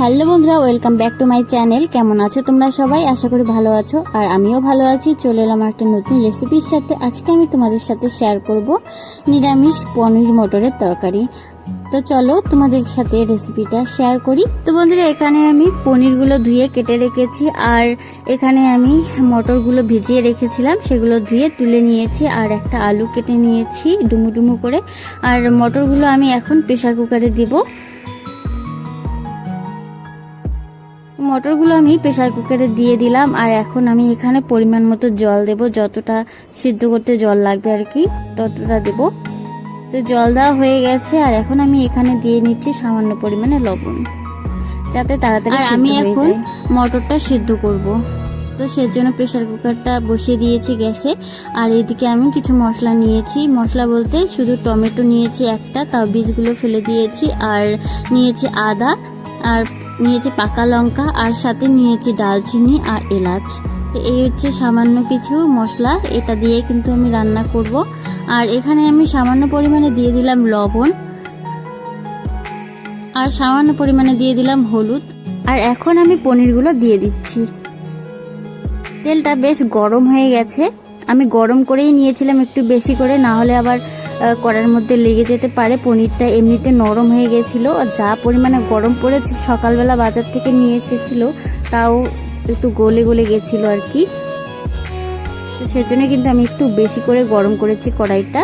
Hello বন্ধুরা, welcome back to my channel. কেমন আছো তোমরা সবাই? আশা করি ভালো আছো, আর আমিও ভালো আছি। চলে এলাম একটা নতুন রেসিপির সাথে। আজকে আমি তোমাদের সাথে শেয়ার করব নিরামিষ পনির মটরের তরকারি। তো চলো তোমাদের সাথে রেসিপিটা শেয়ার করি। তো বন্ধুরা, এখানে আমি পনিরগুলো ধুয়ে কেটে রেখেছি, আর এখানে আমি মটরগুলো ভিজিয়ে রেখেছিলাম। সেগুলো ধুয়ে তুলে নিয়েছি, আর একটা আলু কেটে নিয়েছি ডুমু ডুমু করে। আর মটরগুলো আমি এখন প্রেশার কুকারে দেবো। মটরগুলো আমি প্রেসার কুকারে দিয়ে দিলাম আর এখন আমি এখানে পরিমাণ মতো জল দেব। যতটা সিদ্ধ করতে জল লাগবে আর কি ততটা দেব। তো জল দেওয়া হয়ে গেছে আর এখন আমি এখানে দিয়ে নিচ্ছি সামান্য পরিমাণে লবণ যাতে তাড়াতাড়ি আর আমি এখন মটরটা সিদ্ধ করব। তো সেজন্য প্রেশার কুকারটা বসিয়ে দিয়েছি গ্যাসে। আর এদিকে আমি কিছু মশলা নিয়েছি। মশলা বলতে শুধু টমেটো নিয়েছি একটা তাও বীজগুলো ফেলে দিয়েছি। আর নিয়েছি আদা আর নিয়েছি পাকা লঙ্কা আর সাথে নিয়েছি ডালচিনি আর এলাচ। এই হচ্ছে সামান্য কিছু মশলা। এটা দিয়ে কিন্তু আমি রান্না করব। আর এখানে আমি সামান্য পরিমাণে দিয়ে দিলাম লবণ। আর সামান্য পরিমাণে দিয়ে দিলাম হলুদ। আর এখন আমি পনিরগুলো দিয়ে দিচ্ছি। তেলটা বেশ গরম হয়ে গেছে। আমি গরম করেই নিয়েছিলাম একটু বেশি করে, না হলে আবার কড়ার মধ্যে লেগে যেতে পারে। পনিরটা এমনিতে নরম হয়ে গেছিল। আর যা পরিমাণে গরম পড়েছে, সকালবেলা বাজার থেকে নিয়ে এসেছিল, তাও একটু গলে গলে গেছিল আর কি। তো সেজন্য কিন্তু আমি একটু বেশি করে গরম করেছি কড়াইটা,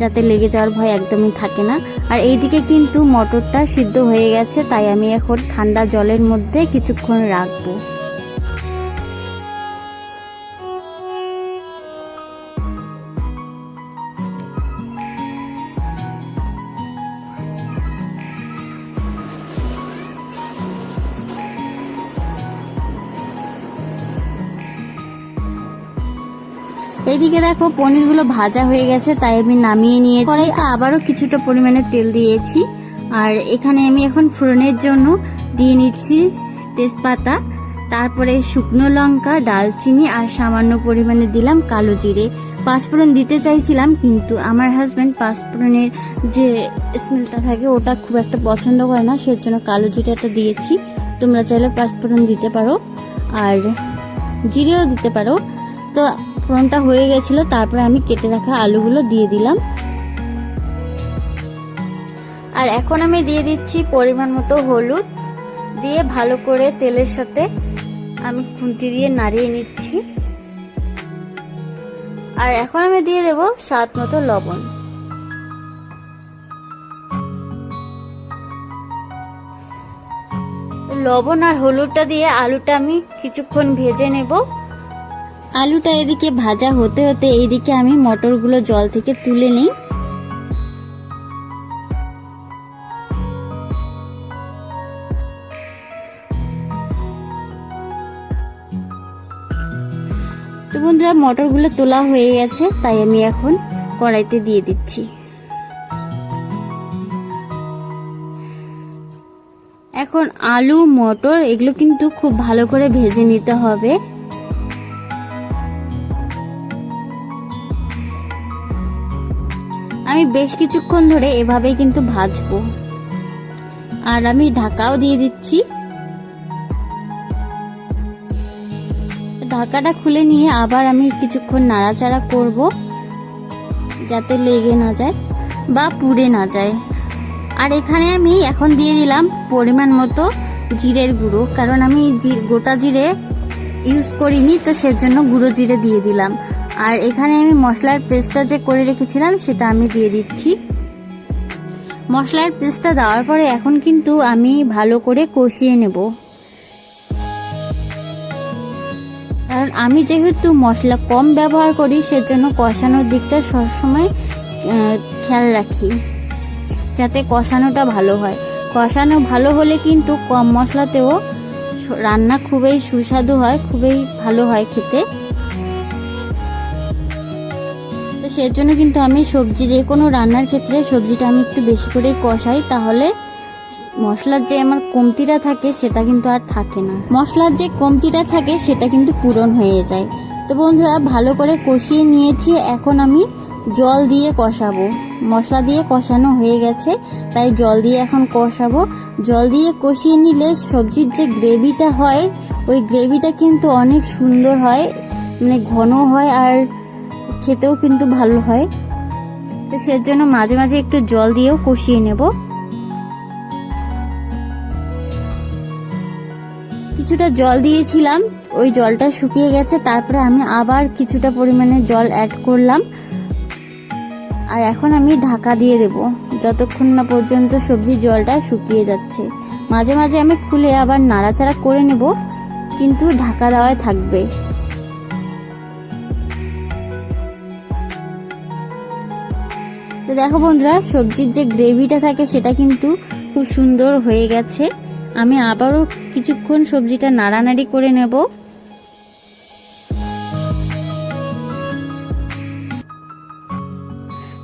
যাতে লেগে যাওয়ার ভয় একদমই থাকে না। আর এইদিকে কিন্তু মটরটা সিদ্ধ হয়ে গেছে, তাই আমি এখন ঠান্ডা জলের মধ্যে কিছুক্ষণ রাখব। এইদিকে দেখো, পনিরগুলো ভাজা হয়ে গেছে, তাই আমি নামিয়ে কড়াইতে আবারও কিছুটা পরিমাণে তেল দিয়েছি। আর এখানে আমি এখন ফোড়নের জন্য দিয়ে নিচ্ছি তেজপাতা, তারপরে শুকনো লঙ্কা, ডালচিনি আর সামান্য পরিমাণে দিলাম কালো জিরে। পাঁচফোড়ন দিতে চাইছিলাম, কিন্তু আমার হাজব্যান্ড পাঁচফোড়নের যে স্মেলটা থাকে, ওটা খুব একটা পছন্দ করে না, সেজন্য কালো জিরেটা দিয়েছি। তোমরা চাইলে পাঁচফোড়ন দিতে পারো, আর জিরেও দিতে পারো। তো ফোড়নটা হয়ে গেছিল, তারপরে আমি কেটে রাখা আলুগুলো দিয়ে দিলাম। আর এখন আমি দিয়ে দিচ্ছি পরিমাণ মতো হলুদ, দিয়ে ভালো করে তেলের সাথে আমি খুন্তি দিয়ে নাড়িয়ে নিচ্ছি। আর এখন আমি দিয়ে দেব স্বাদ মতো লবণ। লবণ আর হলুদটা দিয়ে আলুটা আমি কিছুক্ষণ ভেজে নেব। আলুটা এদিকে ভাজা হতে হতে এইদিকে আমি মটরগুলো জল থেকে তুলে নিই। তো বন্ধুরা, মটরগুলো তোলা হয়ে গেছে, তাই আমি এখন কড়াইতে দিয়ে দিচ্ছি। এখন আলু, মটর, এগুলো কিন্তু খুব ভালো করে ভেজে নিতে হবে। আমি বেশ কিছুক্ষণ ধরে এভাবেই কিন্তু ভাজবো। আর আমি ঢাকাও দিয়ে দিচ্ছি। ঢাকাটা খুলে নিয়ে আবার আমি কিছুক্ষণ নাড়াচাড়া করব, যাতে লেগে না যায় বা পুড়ে না যায়। আর এখানে আমি এখন দিয়ে দিলাম পরিমাণ মতো জিরের গুঁড়ো, কারণ আমি গোটা জিরে ইউজ করিনি, তো সেজন্য গুঁড়ো জিরে দিয়ে দিলাম। আর এখানে আমি মশলার পেস্টটা যে করে রেখেছিলাম, সেটা আমি দিয়ে দিচ্ছি। মশলার পেস্টটা দেওয়ার পরে এখন কিন্তু আমি ভালো করে কষিয়ে নেব। কারণ আমি যেহেতু মশলা কম ব্যবহার করি, সেজন্য কষানোর দিকটা সবসময় খেয়াল রাখি, যাতে কষানোটা ভালো হয়। কষানো ভালো হলে কিন্তু কম মশলাতেও রান্না খুবই সুস্বাদু হয়, খুবই ভালো হয় খেতে। তো সেজন্য কিন্তু আমি সবজি যে কোনো রান্নার ক্ষেত্রে সবজিটা আমি একটু বেশি করেই কষাই। তাহলে মশলার যে আমার কমতিটা থাকে সেটা কিন্তু আর থাকে না। মশলার যে কমতিটা থাকে সেটা কিন্তু পূরণ হয়ে যায়। তো বন্ধুরা, ভালো করে কষিয়ে নিয়েছি। এখন আমি জল দিয়ে কষাবো। মশলা দিয়ে কষানো হয়ে গেছে, তাই জল দিয়ে এখন কষাবো। জল দিয়ে কষিয়ে নিলে সবজির যে গ্রেভিটা হয়, ওই গ্রেভিটা কিন্তু অনেক সুন্দর হয় মানে ঘন হয় আর খেতেও কিন্তু ভালো হয়। তো সেজন্য মাঝে মাঝে একটু জল দিয়েও কষিয়ে নেব। কিছুটা জল দিয়েছিলাম, ওই জলটা শুকিয়ে গেছে, তারপরে আমি আবার কিছুটা পরিমাণে জল অ্যাড করলাম। আর এখন আমি ঢাকা দিয়ে দেব, যতক্ষণ না পর্যন্ত সবজির জলটা শুকিয়ে যাচ্ছে। মাঝে মাঝে আমি খুলে আবার নাড়াচাড়া করে নেব, কিন্তু ঢাকা দেওয়ায় থাকবে। তো দেখো বন্ধুরা, সবজির যে গ্রেভিটা থাকে সেটা কিন্তু খুব সুন্দর হয়ে গেছে। আমি আবারও কিছুক্ষণ সবজিটা নাড়ানাড়ি করে নেব।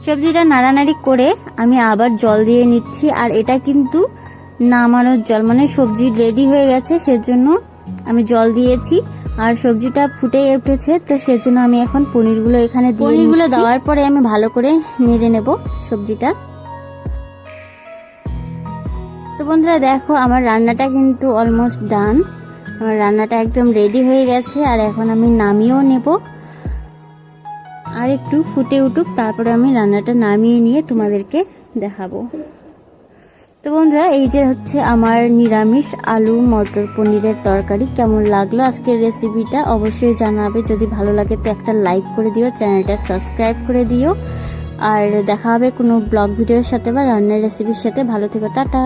সবজিটা নাড়ানাড়ি করে আমি আবার জল দিয়ে নিচ্ছি, আর এটা কিন্তু নামানোর জল মানে সবজি রেডি হয়ে গেছে, সেজন্য আমি জল দিয়েছি। আর সবজিটা ফুটে উঠেছে তো সেজন্য আমি এখন পনিরগুলো এখানে দিয়ে পনিরগুলো দেওয়ার পরে আমি ভালো করে নেড়ে নেব সবজিটা। তো বন্ধুরা দেখো আমার রান্নাটা কিন্তু অলমোস্ট ডান আমার রান্নাটা একদম রেডি হয়ে গেছে আর এখন আমি নামিয়েও নেব। আর একটু ফুটে উঠুক তারপরে আমি রান্নাটা নামিয়ে নিয়ে তোমাদেরকে দেখাবো। তো বন্ধুরা, এই যে হচ্ছে আমার নিরামিষ আলু মটর পনিরের তরকারি, কেমন লাগল আজকের রেসিপিটা অবশ্যই জানাবে। যদি ভালো লাগে তো একটা লাইক করে দিও, চ্যানেলটা সাবস্ক্রাইব করে দিও। আর দেখা হবে কোনো ব্লগ ভিডিওর সাথে বা রান্নার রেসিপির সাথে। ভালো থেকো, টাটা।